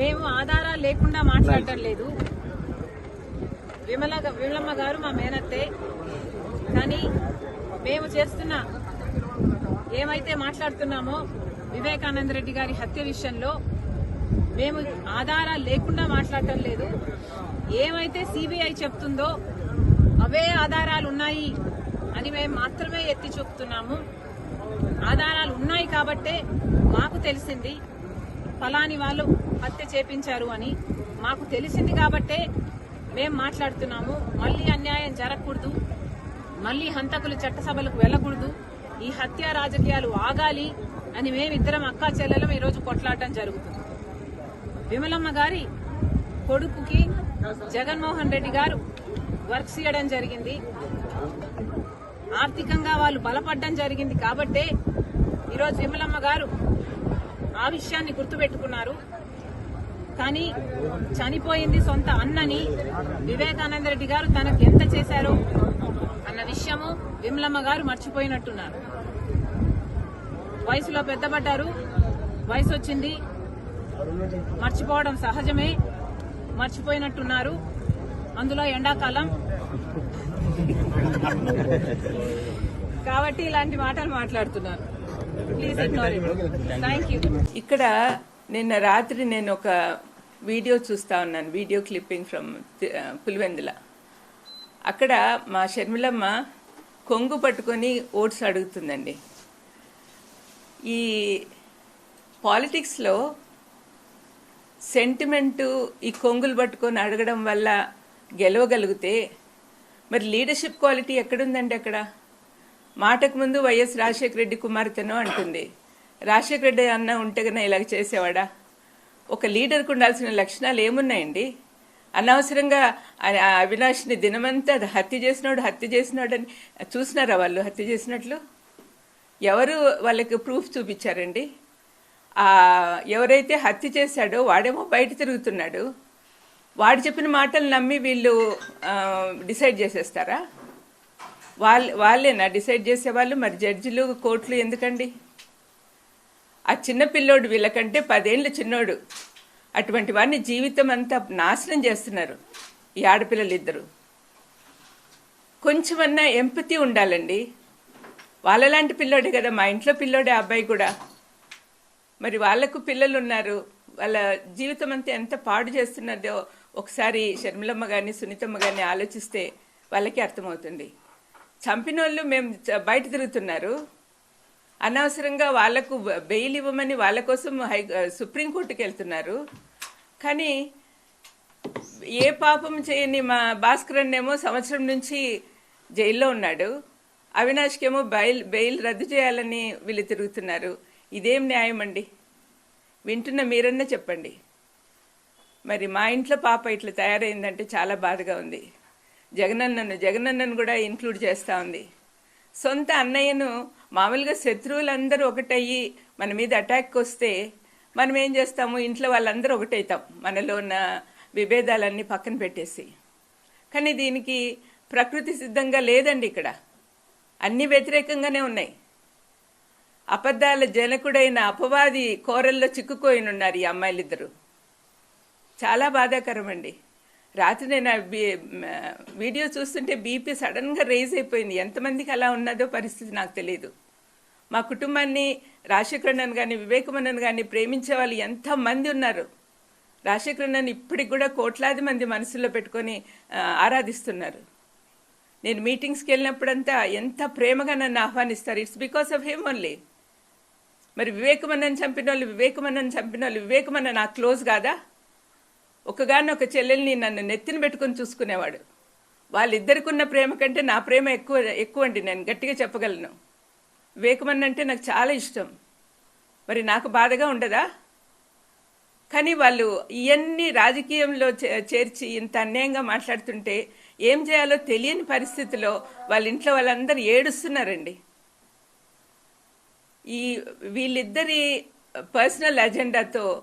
మేము ఆధారాలు లేకుండా మాట్లాడటం లేదు విమల విమలమ్మ గారు మా మేనత్తే. కానీ మేము చేస్తున్న ఏమైతే మాట్లాడుతున్నామో వివేకానంద రెడ్డి గారి హత్య విషయంలో మేము ఆధారాలు లేకుండా మాట్లాడటం లేదు. ఏమైతే సిబిఐ చెప్తుందో అవే ఆధారాలు ఉన్నాయి అని మేము మాత్రమే ఎత్తి చూపుతున్నాము. ఆధారాలు ఉన్నాయి కాబట్టే మాకు తెలిసింది. ఫలాని వాళ్ళు హత్య చేపించారు అని మాకు తెలిసింది కాబట్టే మేము మాట్లాడుతున్నాము. మళ్ళీ అన్యాయం జరగకూడదు. మళ్ళీ హంతకులు చట్టసభలకు వెళ్ళకూడదు. ఈ హత్య రాజకీయాలు ఆగాలి అని మేమిద్దరం అక్కా చెల్లెలం ఈరోజు కొట్లాడటం జరుగుతుంది. విమలమ్మ గారి కొడుకుకి జగన్మోహన్ రెడ్డి గారు వర్క్స్ ఇవ్వడం జరిగింది. ఆర్థికంగా వాళ్ళు బలపడడం జరిగింది కాబట్టే ఈరోజు విమలమ్మ గారు ఆ విషయాన్ని గుర్తుపెట్టుకున్నారు. కానీ చనిపోయింది సొంత అన్నని వివేకానంద రెడ్డి గారు తనకు ఎంత చేశారో అన్న విషయము విమలమ్మ గారు మర్చిపోయినట్టున్నారు. వయసులో పెద్దపడ్డారు వయసు వచ్చింది. మర్చిపోవడం సహజమే. మర్చిపోయినట్టున్నారు. అందులో ఎండాకాలం. కాబట్టి ఇలాంటి మాటలు మాట్లాడుతున్నారు. ఇక్కడ నిన్న రాత్రి నేను ఒక వీడియో చూస్తా ఉన్నాను. Video clipping from Pulivendula. అక్కడ మా షర్మిలమ్మ కొంగు పట్టుకొని ఓట్స్ అడుగుతుందండి. ఈ పాలిటిక్స్లో సెంటిమెంటు ఈ కొంగులు పట్టుకొని అడగడం వల్ల గెలవగలిగితే మరి లీడర్షిప్ క్వాలిటీ ఎక్కడుందండి అక్కడ? మాటకు ముందు వైఎస్ రాజశేఖర రెడ్డి కుమార్తెను అంటుంది. రాజశేఖర రెడ్డి అన్న ఉంటే కన్నా ఇలాగ చేసేవాడా? ఒక లీడర్కు ఉండాల్సిన లక్షణాలు ఏమున్నాయండి? అనవసరంగా ఆ- అవినాష్ని దినమంతా హత్య చేసినాడు హత్య చేసినాడని చూసినారా వాళ్ళు హత్య చేసినట్లు? ఎవరు వాళ్ళకి ప్రూఫ్ చూపించారండి? ఎవరైతే హత్య చేశాడో వాడేమో బయట తిరుగుతున్నాడు. వాడు చెప్పిన మాటలు నమ్మి వీళ్ళు డిసైడ్ చేసేస్తారా? వాళ్ళ వాళ్ళేనా? డిసైడ్ చేసేవాళ్ళు మరి జడ్జిలు కోర్టులు ఎందుకండి? ఆ చిన్న పిల్లోడు వీళ్ళకంటే పదేళ్ళు చిన్నోడు. అటువంటి వాడిని జీవితం అంతా నాశనం చేస్తున్నారు ఈ ఆడపిల్లలు ఇద్దరు కొంచెమన్నా ఎంపతి ఉండాలండి. వాళ్ళలాంటి పిల్లోడే కదా మా ఇంట్లో పిల్లోడే ఆ అబ్బాయి కూడా. మరి వాళ్ళకు పిల్లలు ఉన్నారు వాళ్ళ జీవితం అంతా ఎంత పాడు చేస్తున్నదో ఒకసారి షర్మిలమ్మ గారిని సునీతమ్మ గారిని ఆలోచిస్తే వాళ్ళకి అర్థమవుతుంది. చంపిన వాళ్ళు మేము బయట తిరుగుతున్నారు. అనవసరంగా వాళ్ళకు బెయిల్ ఇవ్వమని వాళ్ళ కోసం హై సుప్రీంకోర్టుకి వెళ్తున్నారు. కానీ ఏ పాపం చేయని మా భాస్కరన్ ఏమో సంవత్సరం నుంచి జైల్లో ఉన్నాడు. అవినాష్కేమో బెయిల్ బెయిల్ రద్దు చేయాలని వీళ్ళు తిరుగుతున్నారు. ఇదేం న్యాయం అండి? వింటున్న మీరన్నా చెప్పండి. మరి మా ఇంట్లో పాప ఇట్లా తయారైందంటే చాలా బాధగా ఉంది. జగనన్నను జగనన్నను కూడా ఇంక్లూడ్ చేస్తూ ఉంది. సొంత అన్నయ్యను మామూలుగా శత్రువులందరూ ఒకటయ్యి మన మీద అటాక్ వస్తే మనం ఏం చేస్తాము? ఇంట్లో వాళ్ళందరూ ఒకటవుతాం మనలో ఉన్న విభేదాలన్నీ పక్కన పెట్టేసి. కానీ దీనికి ప్రకృతి సిద్ధంగా లేదండి ఇక్కడ. అన్ని వ్యతిరేకంగానే ఉన్నాయి. అబద్ధాల జనకుడైన అపవాది కోరల్లో చిక్కుకోయినున్నారు ఈ అమ్మాయిలిద్దరూ. చాలా బాధాకరం అండి రాత్రి నేను వీడియో చూస్తుంటే బీపీ సడన్గా రేజ్ అయిపోయింది. ఎంతమందికి అలా ఉన్నదో పరిస్థితి నాకు తెలియదు మా కుటుంబాన్ని రాజశేఖరన్నను కానీ వివేకమన్నను కానీ ప్రేమించే వాళ్ళు ఎంతమంది ఉన్నారు. రాజశేఖరన్నను ఇప్పటికి కూడా కోట్లాది మంది మనసులో పెట్టుకొని ఆరాధిస్తున్నారు. నేను మీటింగ్స్కి వెళ్ళినప్పుడంతా ఎంత ప్రేమగా నన్ను ఆహ్వానిస్తారు. It's because of him only. మరి వివేకమన్నని చంపిన వాళ్ళు వివేకమన్నని చంపిన వాళ్ళు వివేకమన్న నాకు క్లోజ్ కాదా? ఒకగానొక ఒక చెల్లెల్ని నన్ను నెత్తిన పెట్టుకొని చూసుకునేవాడు. వాళ్ళిద్దరికి ఉన్న ప్రేమ కంటే నా ప్రేమ ఎక్కువ ఎక్కువ అండి నేను గట్టిగా చెప్పగలను. వివేకమన్న అంటే నాకు చాలా ఇష్టం. మరి నాకు బాధగా ఉండదా? కానీ వాళ్ళు ఇవన్నీ రాజకీయంలో చే- చేర్చి ఇంత అన్యాయంగా మాట్లాడుతుంటే ఏం చేయాలో తెలియని పరిస్థితిలో వాళ్ళ ఇంట్లో వాళ్ళందరూ ఏడుస్తున్నారండి. ఈ వీళ్ళిద్దరి పర్సనల్ అజెండాతో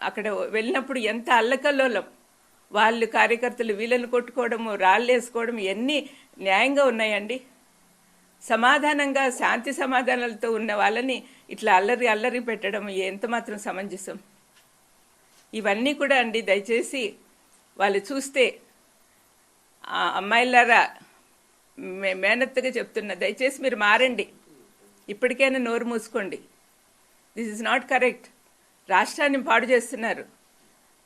అక్కడ వెళ్ళినప్పుడు ఎంత అల్లకల్లోలం. వాళ్ళు కార్యకర్తలు వీళ్ళని కొట్టుకోవడము రాళ్ళు వేసుకోవడం ఎన్ని న్యాయంగా ఉన్నాయండి? సమాధానంగా శాంతి సమాధానాలతో ఉన్న వాళ్ళని ఇట్లా అల్లరి అల్లరి పెట్టడం ఎంత మాత్రం సమంజసం? ఇవన్నీ కూడా అండి దయచేసి వాళ్ళు చూస్తే ఆ అమ్మాయిలారా మే మేనత్తగా చెప్తున్నా దయచేసి మీరు మారండి. ఇప్పటికైనా నోరు మూసుకోండి. దిస్ ఇస్ నాట్ కరెక్ట్ రాష్ట్రాన్ని పాడు చేస్తున్నారు.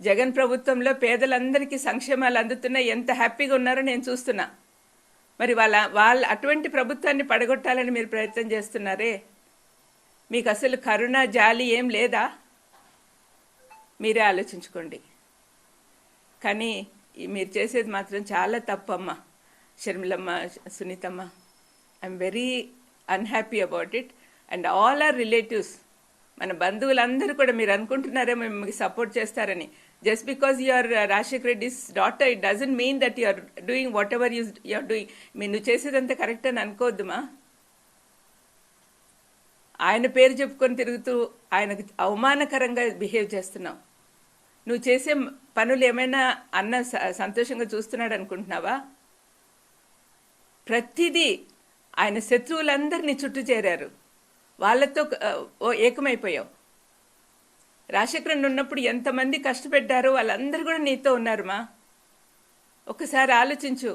జగన్ ప్రభుత్వంలో పేదలందరికీ సంక్షేమాలు అందుతున్నాయి ఎంత హ్యాపీగా ఉన్నారో నేను చూస్తున్నా. మరి వాళ్ళ వాళ్ళ అటువంటి ప్రభుత్వాన్ని పడగొట్టాలని మీరు ప్రయత్నం చేస్తున్నారే? మీకు అసలు కరుణ జాలి ఏం లేదా? మీరే ఆలోచించుకోండి. కానీ మీరు చేసేది మాత్రం చాలా తప్పమ్మ షర్మిలమ్మ సునీతమ్మ. I'm very unhappy about it. And all our relatives మన బంధువులందరూ కూడా మీరు అనుకుంటున్నారేమో మీకు సపోర్ట్ చేస్తారని. Just because your Rajasekhar Reddy's daughter it doesn't mean that you're doing whatever use you're doing మీరు నువ్వు చేసేదంతా కరెక్ట్ అని అనుకోవద్దుమా? ఆయన పేరు చెప్పుకొని తిరుగుతూ ఆయనకు అవమానకరంగా బిహేవ్ చేస్తున్నావు. నువ్వు చేసే పనులు ఏమైనా అన్న స- సంతోషంగా చూస్తున్నాడు అనుకుంటున్నావా? ప్రతిదీ ఆయన శత్రువులందరినీ చుట్టూ చేరారు వాళ్ళతో ఓ ఏకమైపోయావు. రాజశేఖరన్ ఉన్నప్పుడు ఎంతమంది కష్టపెట్టారో వాళ్ళందరూ కూడా నీతో ఉన్నారు మా ఒకసారి ఆలోచించు.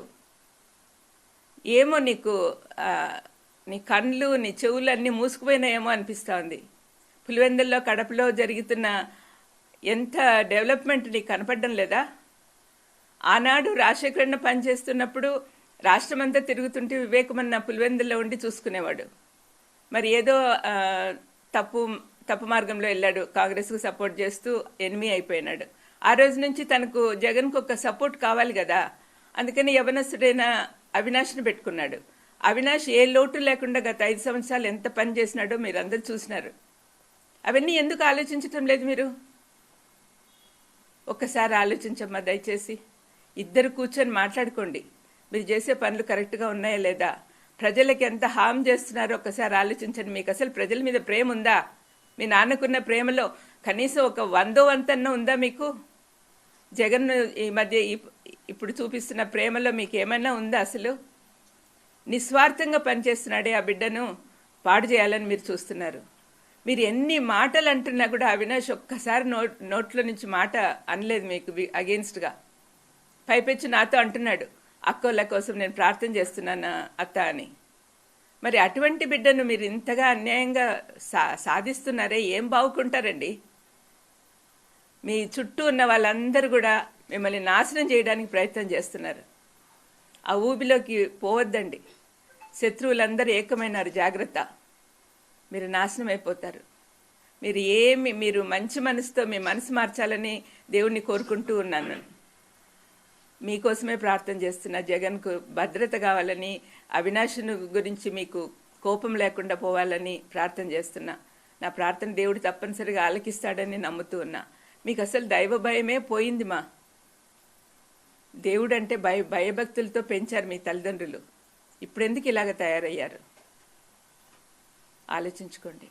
ఏమో నీకు నీ కళ్ళు నీ చెవులు అన్నీ మూసుకుపోయినాయేమో అనిపిస్తోంది. పులివెందుల్లో కడపలో జరుగుతున్న ఎంత డెవలప్మెంట్ నీకు కనపడడం లేదా? ఆనాడు రాజశేఖరన్న పనిచేస్తున్నప్పుడు రాష్ట్రమంతా తిరుగుతుంటే వివేకమన్న పులివెందుల్లో ఉండి చూసుకునేవాడు. మరి ఏదో తప్పు తప్పు మార్గంలో వెళ్ళాడు. కాంగ్రెస్కు సపోర్ట్ చేస్తూ ఎనిమి అయిపోయినాడు. ఆ రోజు నుంచి తనకు జగన్కు ఒక సపోర్ట్ కావాలి కదా. అందుకని యవనస్తుడైన అవినాష్ని పెట్టుకున్నాడు. అవినాష్ ఏ లోటు లేకుండా గత ఐదు సంవత్సరాలు ఎంత పని చేసినాడో మీరు అందరు చూసినారు. అవన్నీ ఎందుకు ఆలోచించటం లేదు మీరు? ఒక్కసారి ఆలోచించమ్మా దయచేసి. ఇద్దరు కూర్చొని మాట్లాడుకోండి. మీరు చేసే పనులు కరెక్ట్గా ఉన్నాయా లేదా? ప్రజలకి ఎంత హామ్ చేస్తున్నారో ఒక్కసారి ఆలోచించండి. మీకు అసలు ప్రజల మీద ప్రేమ ఉందా? మీ నాన్నకున్న ప్రేమలో కనీసం ఒక వందో వంతన్న ఉందా మీకు? జగన్ ఈ మధ్య ఇప్పుడు చూపిస్తున్న ప్రేమలో మీకు ఏమన్నా ఉందా అసలు? నిస్వార్థంగా పనిచేస్తున్నాడే ఆ బిడ్డను పాడు చేయాలని మీరు చూస్తున్నారు. మీరు ఎన్ని మాటలు అంటున్నా కూడా అవినాష్ ఒక్కసారి నోట్ నోట్లో నుంచి మాట అనలేదు మీకు అగేన్స్ట్గా పైపెచ్చి నాతో అంటున్నాడు. అక్కోళ్ళ కోసం నేను ప్రార్థన చేస్తున్నాను అత్త అని. మరి అటువంటి బిడ్డను మీరు ఇంతగా అన్యాయంగా సా సాధిస్తున్నారే? ఏం బాగుకుంటారండి? మీ చుట్టూ ఉన్న వాళ్ళందరూ కూడా మిమ్మల్ని నాశనం చేయడానికి ప్రయత్నం చేస్తున్నారు. ఆ ఊబిలోకి పోవద్దండి. శత్రువులందరూ ఏకమైనారు జాగ్రత్త. మీరు నాశనం అయిపోతారు. మీరు ఏమి మీరు మంచి మనసుతో మీ మనసు మార్చాలని దేవుణ్ణి కోరుకుంటూ ఉన్నాను. మీకోసమే ప్రార్థన చేస్తున్నా జగన్కు భద్రత కావాలని అవినాశుని గురించి మీకు కోపం లేకుండా పోవాలని ప్రార్థన చేస్తున్నా. నా ప్రార్థన దేవుడు తప్పనిసరిగా ఆలకిస్తాడని నమ్ముతూ ఉన్నా. మీకు అసలు దైవ భయమే పోయింది మా. దేవుడు అంటే భయ భయభక్తులతో పెంచారు మీ తల్లిదండ్రులు. ఇప్పుడెందుకు ఇలాగ తయారయ్యారు? ఆలోచించుకోండి.